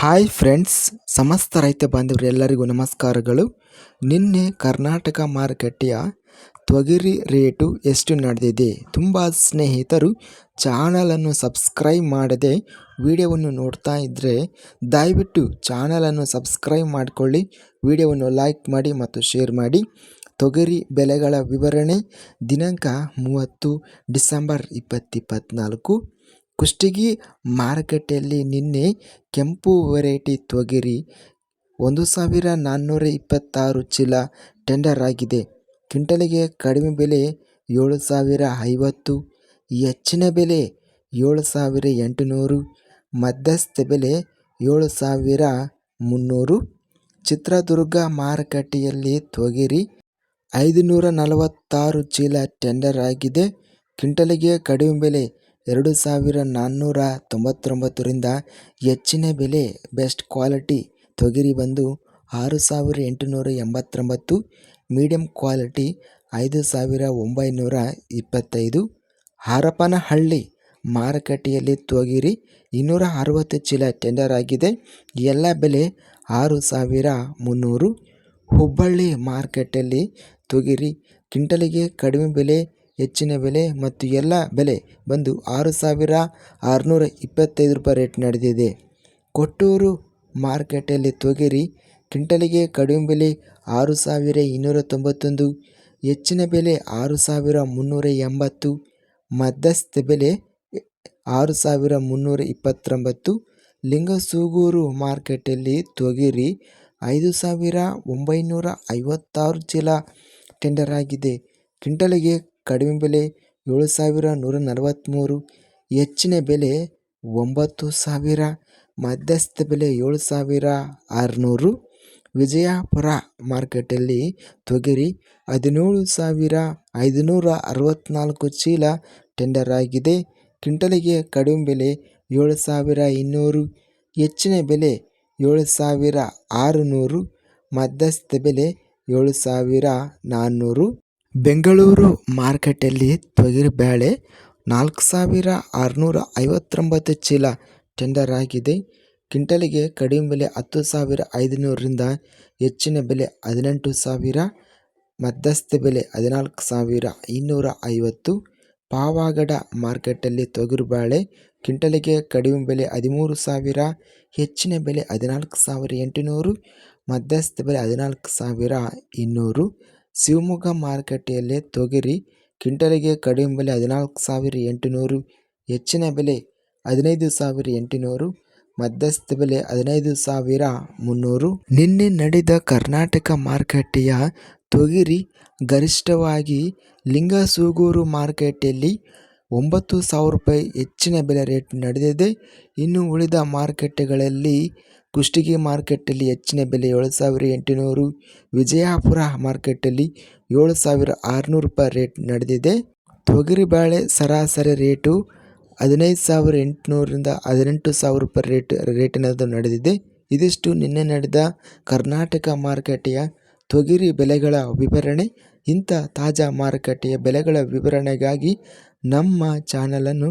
Hi friends ಸಮಸ್ತ ರೈತ ಬಾಂಧವರೆಲ್ಲರಿಗೂ ನಮಸ್ಕಾರಗಳು. ನಿನ್ನೆ ಕರ್ನಾಟಕ ಮಾರುಕಟ್ಟೆಯ ತೊಗರಿ ರೇಟು ಎಷ್ಟು ನಡೆದಿದೆ? ತುಂಬ ಸ್ನೇಹಿತರು ಚಾನಲನ್ನು ಸಬ್ಸ್ಕ್ರೈಬ್ ಮಾಡದೆ ವಿಡಿಯೋವನ್ನು ನೋಡ್ತಾ ಇದ್ದರೆ ದಯವಿಟ್ಟು ಚಾನಲನ್ನು ಸಬ್ಸ್ಕ್ರೈಬ್ ಮಾಡಿಕೊಳ್ಳಿ, ವಿಡಿಯೋವನ್ನು ಲೈಕ್ ಮಾಡಿ ಮತ್ತು ಶೇರ್ ಮಾಡಿ. ತೊಗರಿ ಬೆಲೆಗಳ ವಿವರಣೆ ದಿನಾಂಕ ಮೂವತ್ತು ಡಿಸೆಂಬರ್ ಇಪ್ಪತ್ತಿಪ್ಪತ್ನಾಲ್ಕು ಕುಷ್ಟಗಿ ಮಾರುಕಟ್ಟೆಯಲ್ಲಿ ನಿನ್ನೆ ಕೆಂಪು ವೆರೈಟಿ ತೊಗರಿ ಒಂದು ಸಾವಿರ ನಾನ್ನೂರ ಇಪ್ಪತ್ತಾರು ಚೀಲ ಟೆಂಡರ್ ಆಗಿದೆ. ಕ್ವಿಂಟಲಿಗೆ ಕಡಿಮೆ ಬೆಲೆ ಏಳು ಸಾವಿರ ಐವತ್ತು, ಹೆಚ್ಚಿನ ಬೆಲೆ ಏಳು ಸಾವಿರ ಎಂಟುನೂರು, ಮಧ್ಯಸ್ಥ ಬೆಲೆ ಏಳು ಸಾವಿರ ಮುನ್ನೂರು. ಚಿತ್ರದುರ್ಗ ಮಾರುಕಟ್ಟೆಯಲ್ಲಿ ತೊಗರಿ ಐದುನೂರ ನಲವತ್ತಾರು ಚೀಲ ಟೆಂಡರ್ ಆಗಿದೆ. ಕ್ವಿಂಟಲಿಗೆ ಕಡಿಮೆ ಬೆಲೆ ಎರಡು ಸಾವಿರ ನಾನ್ನೂರ ತೊಂಬತ್ತೊಂಬತ್ತರಿಂದ ಹೆಚ್ಚಿನ ಬೆಲೆ ಬೆಸ್ಟ್ ಕ್ವಾಲಿಟಿ ತೊಗರಿ ಬಂದು ಆರು ಸಾವಿರ ಎಂಟುನೂರ ಎಂಬತ್ತೊಂಬತ್ತು ಮೀಡಿಯಮ್ ಕ್ವಾಲಿಟಿ ಐದು ಸಾವಿರ ಒಂಬೈನೂರ ಇಪ್ಪತ್ತೈದು ಹರಪನಹಳ್ಳಿ ಮಾರುಕಟ್ಟೆಯಲ್ಲಿ ತೊಗರಿ ಇನ್ನೂರ ಅರವತ್ತು ಚೀಲ ಟೆಂಡರ್ ಆಗಿದೆ. ಎಲ್ಲ ಬೆಲೆ ಆರು ಸಾವಿರ ಮುನ್ನೂರು. ಹುಬ್ಬಳ್ಳಿ ಮಾರುಕಟ್ಟೆಯಲ್ಲಿ ತೊಗರಿ ಕ್ವಿಂಟಲಿಗೆ ಕಡಿಮೆ ಬೆಲೆ ಹೆಚ್ಚಿನ ಬೆಲೆ ಮತ್ತು ಎಲ್ಲ ಬೆಲೆ ಬಂದು ಆರು ಸಾವಿರ ಆರುನೂರ ಇಪ್ಪತ್ತೈದು ರೂಪಾಯಿ ರೇಟ್ ನಡೆದಿದೆ. ಕೊಟ್ಟೂರು ಮಾರ್ಕೆಟಲ್ಲಿ ತೊಗರಿ ಕ್ವಿಂಟಲಿಗೆ ಕಡಿಮೆ ಬೆಲೆ ಆರು ಸಾವಿರ ಇನ್ನೂರ ತೊಂಬತ್ತೊಂದು, ಹೆಚ್ಚಿನ ಬೆಲೆ ಆರು ಸಾವಿರ ಮುನ್ನೂರ ಎಂಬತ್ತು, ಮಧ್ಯಸ್ಥ ಬೆಲೆ ಆರು ಸಾವಿರ ಮುನ್ನೂರ ಇಪ್ಪತ್ತೊಂಬತ್ತು. ಲಿಂಗಸೂಗೂರು ಮಾರ್ಕೆಟಲ್ಲಿ ತೊಗರಿ ಐದು ಸಾವಿರ ಒಂಬೈನೂರ ಐವತ್ತಾರು ಚೀಲ ಟೆಂಡರ್ ಆಗಿದೆ. ಕ್ವಿಂಟಲಿಗೆ ಕಡಿಮೆ ಬೆಲೆ ಏಳು ಸಾವಿರ ನೂರ ನಲವತ್ತ್ಮೂರು ಹೆಚ್ಚಿನ ಬೆಲೆ ಒಂಬತ್ತು ಸಾವಿರ ಮಧ್ಯಸ್ಥ ಬೆಲೆ ಏಳು ಸಾವಿರ ಆರುನೂರು. ವಿಜಯಪುರ ಮಾರ್ಕೆಟಲ್ಲಿ ತೊಗರಿ ಹದಿನೇಳು ಸಾವಿರ ಐದುನೂರ ಅರವತ್ತ್ನಾಲ್ಕು ಚೀಲ ಟೆಂಡರ್ ಆಗಿದೆ. ಕ್ವಿಂಟಲಿಗೆ ಕಡಿಮೆ ಬೆಲೆ ಏಳು ಸಾವಿರ ಇನ್ನೂರು, ಹೆಚ್ಚಿನ ಬೆಲೆ ಏಳು ಸಾವಿರ ಆರುನೂರು ಮಧ್ಯಸ್ಥ ಬೆಲೆ ಏಳು ಸಾವಿರ ನಾನ್ನೂರು. ಬೆಂಗಳೂರು ಮಾರ್ಕೆಟಲ್ಲಿ ತೊಗರಿ ಬೇಳೆ ನಾಲ್ಕು ಸಾವಿರ ಆರುನೂರ ಐವತ್ತೊಂಬತ್ತು ಚೀಲ ಟೆಂಡರ್ ಆಗಿದೆ. ಕ್ವಿಂಟಲಿಗೆ ಕಡಿಮೆ ಬೆಲೆ ಹತ್ತು ಸಾವಿರ ಐದುನೂರರಿಂದ ಹೆಚ್ಚಿನ ಬೆಲೆ ಹದಿನೆಂಟು ಸಾವಿರ, ಮಧ್ಯಸ್ಥ ಬೆಲೆ ಹದಿನಾಲ್ಕು ಸಾವಿರ ಇನ್ನೂರ ಐವತ್ತು ಪಾವಗಡ ಮಾರ್ಕೆಟಲ್ಲಿ ತೊಗರಿಬೇಳೆ ಕ್ವಿಂಟಲಿಗೆ ಕಡಿಮೆ ಬೆಲೆ ಹದಿಮೂರು ಸಾವಿರ, ಹೆಚ್ಚಿನ ಬೆಲೆ ಹದಿನಾಲ್ಕು ಸಾವಿರ ಎಂಟುನೂರು, ಮಧ್ಯಸ್ಥ ಬೆಲೆ ಹದಿನಾಲ್ಕು ಸಾವಿರ ಇನ್ನೂರು. ಶಿವಮೊಗ್ಗ ಮಾರುಕಟ್ಟೆಯಲ್ಲಿ ತೊಗರಿ, ಕ್ವಿಂಟಲಿಗೆ ಕಡಿಮೆ ಬೆಲೆ ಹದಿನಾಲ್ಕು ಸಾವಿರ ಎಂಟುನೂರು, ಹೆಚ್ಚಿನ ಬೆಲೆ ಹದಿನೈದು ಸಾವಿರ ಎಂಟುನೂರು, ಮಧ್ಯಸ್ಥ ಬೆಲೆ ಹದಿನೈದು ಸಾವಿರ ಮುನ್ನೂರು. ನಿನ್ನೆ ನಡೆದ ಕರ್ನಾಟಕ ಮಾರುಕಟ್ಟೆಯ ತೊಗರಿ ಗರಿಷ್ಠವಾಗಿ ಲಿಂಗಸೂಗೂರು ಮಾರುಕಟ್ಟೆಯಲ್ಲಿ ಒಂಬತ್ತು ಸಾವಿರ ರೂಪಾಯಿ ಹೆಚ್ಚಿನ ಬೆಲೆ ರೇಟ್ ನಡೆದಿದೆ. ಇನ್ನು ಉಳಿದ ಮಾರುಕಟ್ಟೆಗಳಲ್ಲಿ ಕುಷ್ಟಗಿ ಮಾರ್ಕೆಟಲ್ಲಿ ಹೆಚ್ಚಿನ ಬೆಲೆ ಏಳು ಸಾವಿರ ಎಂಟುನೂರು, ವಿಜಯಪುರ ಮಾರ್ಕೆಟಲ್ಲಿ ಏಳು ಸಾವಿರ ಆರುನೂರು ರೂಪಾಯಿ ರೇಟ್ ನಡೆದಿದೆ. ತೊಗರಿಬೇಳೆ ಸರಾಸರಿ ರೇಟು ಹದಿನೈದು ಸಾವಿರ ಎಂಟುನೂರರಿಂದ ಹದಿನೆಂಟು ಸಾವಿರ ರೂಪಾಯಿ ರೇಟ್ ರೇಟಿನದು ನಡೆದಿದೆ. ಇದಿಷ್ಟು ನಿನ್ನೆ ನಡೆದ ಕರ್ನಾಟಕ ಮಾರುಕಟ್ಟೆಯ ತೊಗರಿ ಬೆಲೆಗಳ ವಿವರಣೆ. ಇಂಥ ತಾಜಾ ಮಾರುಕಟ್ಟೆಯ ಬೆಲೆಗಳ ವಿವರಣೆಗಾಗಿ ನಮ್ಮ ಚಾನಲನ್ನು